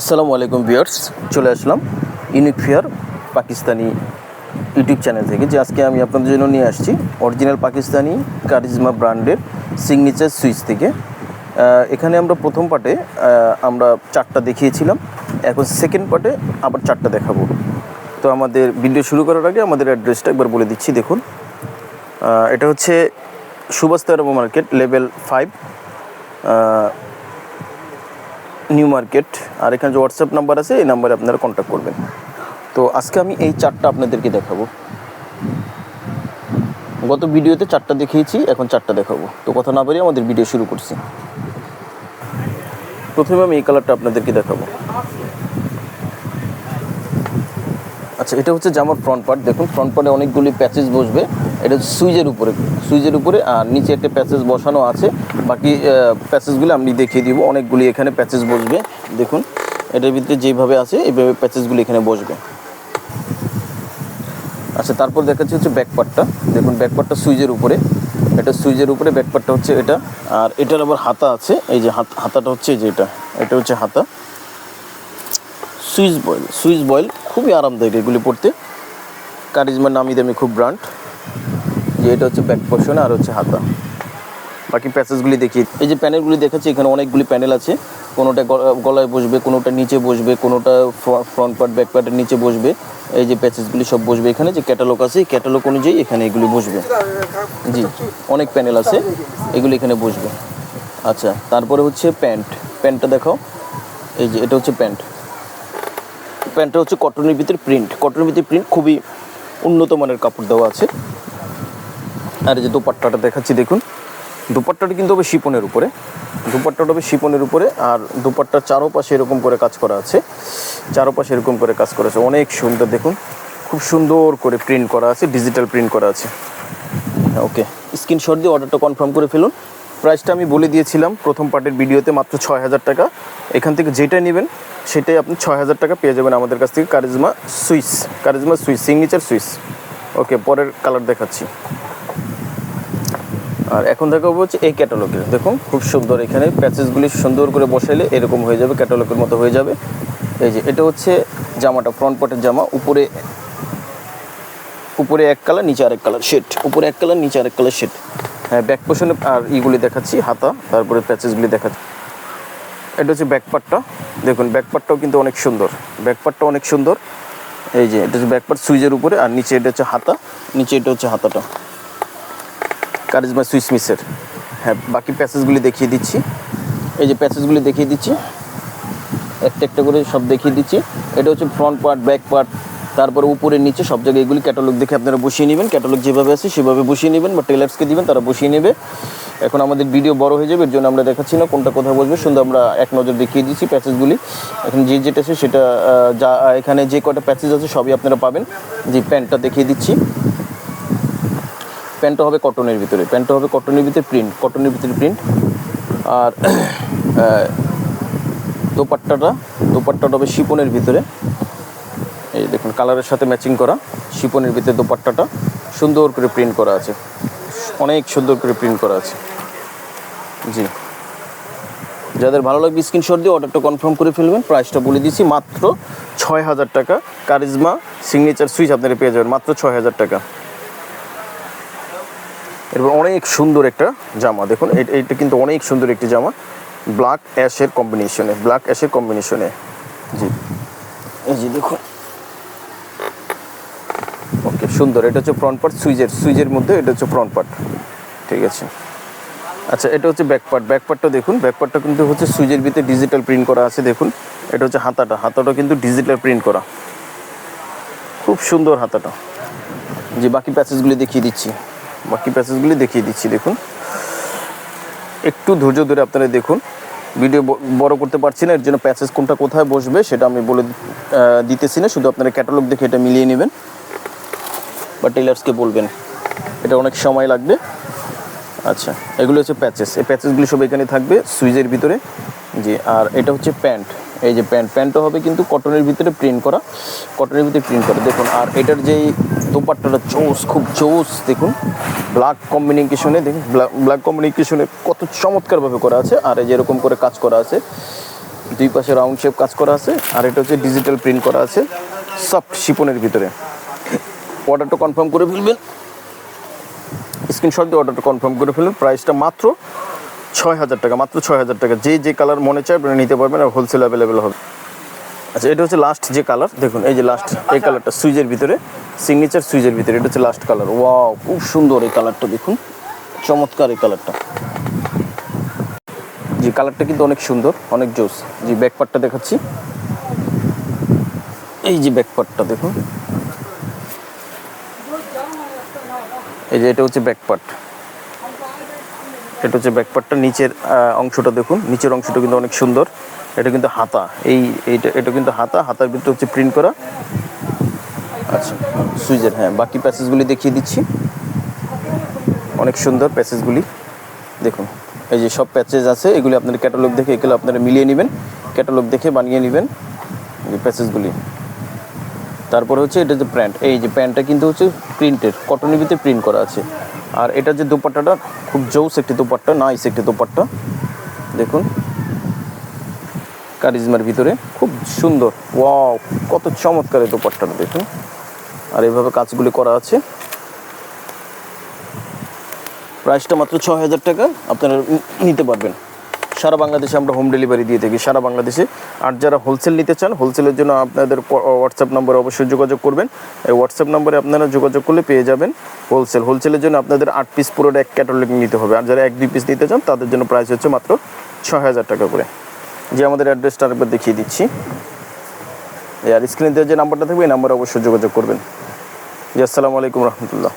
আসসালামু আলাইকুম ভিউয়ার্স, চলে আসলাম unique fair Pakistani YouTube channel থেকে, যে আজকে আমি আপনাদের জন্য নিয়ে আসছি অরিজিনাল পাকিস্তানি কারিজমা ব্র্যান্ডের সিগনেচার সুইচ থেকে। এখানে আমরা প্রথম পার্টে আমরা চারটা দেখিয়েছিলাম, এখন সেকেন্ড পার্টে আবার চারটা দেখাবো। তো আমাদের ভিডিও শুরু করার আগে আমাদের অ্যাড্রেসটা একবার বলে দিচ্ছি, দেখুন। এটা হচ্ছে Subhash market level five new market, আর এখানে যে হোয়াটসঅ্যাপ নাম্বার আছে, এই নাম্বারে আপনারা কন্ট্যাক্ট করবেন। তো আজকে আমি এই চারটা আপনাদেরকে দেখাবো। গত ভিডিওতে চারটা দেখিয়েছি, এখন চারটা দেখাবো। তো কথা না বলে আমাদের ভিডিও শুরু করছি। প্রথমে আমি এই কালারটা আপনাদেরকে দেখাবো। আচ্ছা এটা হচ্ছে জামার ফ্রন্ট পার্ট দেখুন ফ্রন্ট পার্টে অনেকগুলি প্যাচেস বসবে। এটা সুইচের উপরে সুইচের উপরে, আর নিচে একটা প্যাচেস বসানো আছে। বাকি প্যাচেসগুলো আমি দেখিয়ে দিব, অনেকগুলি এখানে প্যাচেস বসবে। দেখুন, এটার ভিতরে যেভাবে আছে এইভাবে প্যাচেসগুলি এখানে বসবে। আচ্ছা তারপর দেখাচ্ছি হচ্ছে ব্যাক পার্টটা দেখুন ব্যাক পার্টটা সুইচের উপরে। এটা সুইচের উপরে ব্যাক পার্টটা হচ্ছে এটা। আর এটার আবার হাতা আছে, এই যে হাত, হাতাটা হচ্ছে যে এটা। এটা হচ্ছে হাতা। সুইচ বয়েল সুইচ বয়েল খুবই আরামদায়ক এগুলি পড়তে। কারিজমার নামি দামি খুব ব্র্যান্ড। যে এটা হচ্ছে ব্যাক পোর্শন আর হচ্ছে হাতা। বাকি প্যাসেজগুলি দেখি এই যে প্যানেলগুলি দেখাচ্ছি, এখানে অনেকগুলি প্যানেল আছে। কোনোটা গলা- গলায় বসবে, কোনোটা নিচে বসবে, কোনোটা ফ্রন্ট পার্ট ব্যাক পার্টের নিচে বসবে। এই যে প্যাসেজগুলি সব বসবে এখানে, যে ক্যাটালগ আছে, এই ক্যাটালগ অনুযায়ী এখানে এগুলি বসবে। জি, অনেক প্যানেল আছে, এগুলি এখানে বসবে। আচ্ছা তারপরে হচ্ছে প্যান্ট। প্যান্টটা দেখাও। এই যে, এটা হচ্ছে প্যান্ট। প্যান্টটা হচ্ছে কটনের ভিতরে প্রিন্ট কটনের ভিতরে প্রিন্ট খুবই উন্নত মানের কাপড় দেওয়া আছে। আর যে দোপাট্টাটা দেখাচ্ছি, দেখুন। দোপাট্টাটা কিন্তু হবে শিপনের উপরে। দোপাট্টাটা হবে শিপনের উপরে, আর দোপাট্টার চারোপাশে এরকম করে কাজ করা আছে। চারোপাশে এরকম করে কাজ করা আছে। অনেক সুন্দর, দেখুন। খুব সুন্দর করে প্রিন্ট করা আছে ডিজিটাল প্রিন্ট করা আছে। ওকে স্ক্রিনশট দিয়ে অর্ডারটা কনফার্ম করে ফেলুন। প্রাইসটা আমি বলে দিয়েছিলাম প্রথম পার্টের ভিডিওতে মাত্র ছয় হাজার টাকা। এখান থেকে যেটা নেবেন, সেটাই আপনি ছয় হাজার টাকা পেয়ে যাবেন আমাদের কাছ থেকে Karizma Swiss Karizma Swiss signature Swiss. Okay, পরের কালার দেখাচ্ছি। আর এখন দেখাবো হচ্ছে এই ক্যাটালগের দেখুন, খুব সুন্দর এখানে প্যাচেসগুলি সুন্দর করে বসাইলে এরকম হয়ে যাবে ক্যাটালগের মতো হয়ে যাবে। এই যে, এটা হচ্ছে জামাটা ফ্রন্ট পার্টের জামা, উপরে উপরে এক কালার নিচে আরেক কালার শেড উপরে এক কালার নিচে আরেক কালার শেড ব্যাক পোর্শনে আর ইগুলি দেখাচ্ছি, হাতা, তারপরে প্যাচেসগুলি দেখাচ্ছি। এটা হচ্ছে ব্যাক পার্টটা দেখুন ব্যাক পার্টটাও কিন্তু অনেক সুন্দর। ব্যাক পার্টটা অনেক সুন্দর। এই যে, এটা হচ্ছে ব্যাক পার্ট সুইচের উপরে, আর নিচে এটা হচ্ছে হাতা। নিচে এটা হচ্ছে হাতাটা। কারিজমা সুইচ মিসের হ্যাঁ বাকি প্যাসেজগুলি দেখিয়ে দিচ্ছি। এই যে প্যাসেজগুলি দেখিয়ে দিচ্ছি। একটা একটা করে সব দেখিয়ে দিচ্ছি। এটা হচ্ছে ফ্রন্ট পার্ট ব্যাক পার্ট তারপরে উপরে, নিচে সব জায়গায় এগুলি ক্যাটালগ দেখে আপনারা বসিয়ে নেবেন। ক্যাটালগ যেভাবে আছে সেভাবে বসিয়ে নেবেন বা টেলার্সকে দিবেন তারা বসিয়ে নেবে। এখন আমাদের ভিডিও বড় হয়ে যাবে, এর জন্য আমরা দেখাচ্ছি না কোনটা কোথায় বসবে। সুন্দর আমরা এক নজর দেখিয়ে দিচ্ছি প্যাচেসগুলি এখন যে যেটা আছে সেটা যা, এখানে যে কটা প্যাচেস আছে সবই আপনারা পাবেন। যে প্যান্টটা দেখিয়ে দিচ্ছি। প্যান্টটা হবে কটনের ভিতরে। প্যান্টটা হবে কটনের ভিতরে প্রিন্ট কটনের ভিতরে প্রিন্ট আর দোপাট্টাটা দোপাট্টাটা হবে শিপনের ভিতরে। এই দেখুন কালারের সাথে ম্যাচিং করা শিপনের ভিতরে দোপাট্টাটা সুন্দর করে প্রিন্ট করা আছে। অনেক সুন্দর করে প্রিন্ট করা আছে। জি। যাদের ভালো লাগবে স্ক্রিনশট দিয়ে অর্ডারটা কনফার্ম করে ফেলবেন প্রাইসটা বলে দিচ্ছি মাত্র ছয় হাজার টাকা। কারিজমা সিগনেচার সুইচ আপনারা পেয়ে যাবেন, মাত্র ছয় হাজার টাকা। এরপর অনেক সুন্দর একটা জামা, দেখুন এ- এইটা কিন্তু অনেক সুন্দর একটি জামা ব্ল্যাক অ্যাশের কম্বিনেশনে ব্ল্যাক অ্যাশের কম্বিনেশনে জি। এই যে দেখুন সুন্দর, এটা হচ্ছে ফ্রন্ট পার্ট সুইজের সুইজের মধ্যে এটা হচ্ছে ফ্রন্ট পার্ট ঠিক আছে? আচ্ছা এটা হচ্ছে ব্যাক পার্ট ব্যাক পার্টটা দেখুন ব্যাক পার্টটা কিন্তু হচ্ছে সুইজের ভিতরে ডিজিটাল প্রিন্ট করা আছে, দেখুন, এটা হচ্ছে হাতাটা হাতাটা কিন্তু ডিজিটাল প্রিন্ট করা। খুব সুন্দর হাতাটা। যে বাকি প্যাসেজগুলি দেখিয়ে দিচ্ছি, বাকি প্যাসেজগুলি দেখিয়ে দিচ্ছি, দেখুন। একটু ধৈর্য ধরে আপনারা দেখুন ভিডিও বড় করতে পারছি না, এর জন্য প্যাসেজ কোনটা কোথায় বসবে সেটা আমি বলে দিতেছি না, শুধু আপনারা ক্যাটালগ দেখে এটা মিলিয়ে নেবেন। বা টেলার্সকে বলবেন। এটা অনেক সময় লাগবে। আচ্ছা এগুলো হচ্ছে প্যাচেস এই প্যাচেসগুলি সব এখানে থাকবে সুইজের ভিতরে। জি, আর এটা হচ্ছে প্যান্ট। এই যে প্যান্ট প্যান্টটা হবে কিন্তু কটনের ভিতরে প্রিন্ট করা। কটনের ভিতরে প্রিন্ট করা। দেখুন, আর এটার যেই দোপাট্টাটা চৌস খুব চৌস দেখুন। ব্ল্যাক কম্বিনেশনে দেখুন ব্ল্যাক কম্বিনেশনে কত চমৎকারভাবে করা আছে। আর এই যে এরকম করে কাজ করা আছে, দুই পাশে রাউন্ড শেপ কাজ করা আছে। আর এটা হচ্ছে ডিজিটাল প্রিন্ট করা আছে সফট শিপনের ভিতরে। অর্ডারটা কনফার্ম করে ফেলবেন। স্ক্রিনশট দিয়ে অর্ডারটা কনফার্ম করে ফেলবেন। প্রাইসটা মাত্র ছয় হাজার টাকা মাত্র ছয় হাজার টাকা। যে যে কালার মনে চায় আপনারা নিতে পারবেন আর হোলসেল অ্যাভেলেবেল হবে। আচ্ছা এটা হচ্ছে লাস্ট যে কালার দেখুন এই যে লাস্ট এই কালারটা সুইজের ভিতরে সিগনেচার সুইজের ভিতরে এটা হচ্ছে লাস্ট কালার ওয়াও খুব সুন্দর এই কালারটা দেখুন। চমৎকার এই কালারটা। জি কালারটা কিন্তু অনেক সুন্দর অনেক জোস। জি ব্যাকপার্টটা দেখাচ্ছি। এই যে ব্যাকপার্টটা দেখুন। এই যে এটা হচ্ছে ব্যাকপার্ট এটা হচ্ছে ব্যাকপার্টটা নিচের অংশটা দেখুন। নিচের অংশটা কিন্তু অনেক সুন্দর। এটা কিন্তু হাতা। এই, এইটা, এটা কিন্তু হাতা। হাতার ভিতরে হচ্ছে প্রিন্ট করা। আচ্ছা সুইজের হ্যাঁ বাকি প্যাসেজগুলি দেখিয়ে দিচ্ছি। অনেক সুন্দর প্যাসেজগুলি দেখুন, এই যে সব প্যাচেজ আছে, এগুলি আপনার ক্যাটালগ দেখে এগুলো আপনারা মিলিয়ে নেবেন। ক্যাটালগ দেখে বানিয়ে নেবেন। এই প্যাসেজগুলি তারপরে হচ্ছে এটা যে প্যান্ট, এই যে প্যান্টটা কিন্তু হচ্ছে প্রিন্টের, কটনের ভিতরে প্রিন্ট করা আছে। আর এটা যে দোপাট্টাটা, খুব জোস একটি দোপাট্টা নাইস একটি দোপাট্টা। দেখুন, কারিজমার ভিতরে, খুব সুন্দর ওয়াও কত চমৎকার এই দোপাট্টাটা, দেখুন। আর এভাবে কাজগুলি করা আছে। প্রাইসটা মাত্র ছ হাজার টাকা, আপনারা নিতে পারবেন। সারা বাংলাদেশে আমরা হোম ডেলিভারি দিয়ে থাকি। সারা বাংলাদেশে। আর যারা হোলসেল নিতে চান হোলসেলের জন্য আপনাদের হোয়াটসঅ্যাপ নম্বরে অবশ্যই যোগাযোগ করবেন। এই হোয়াটসঅ্যাপ নম্বরে আপনারা যোগাযোগ করলে পেয়ে যাবেন হোলসেল হোলসেলের জন্য আপনাদের আট পিস পুরোটা এক ক্যাটালগ নিতে হবে। আর যারা এক, দুই পিস নিতে চান, তাদের জন্য প্রাইস হচ্ছে মাত্র ছ হাজার টাকা করে। যে আমাদের অ্যাড্রেসটা আরেকবার দেখিয়ে দিচ্ছি। আর স্ক্রিনে যে নাম্বারটা থাকবে, এই নাম্বারে অবশ্যই যোগাযোগ করবেন। জি, আসসালামু আলাইকুম রহমতুল্লাহ।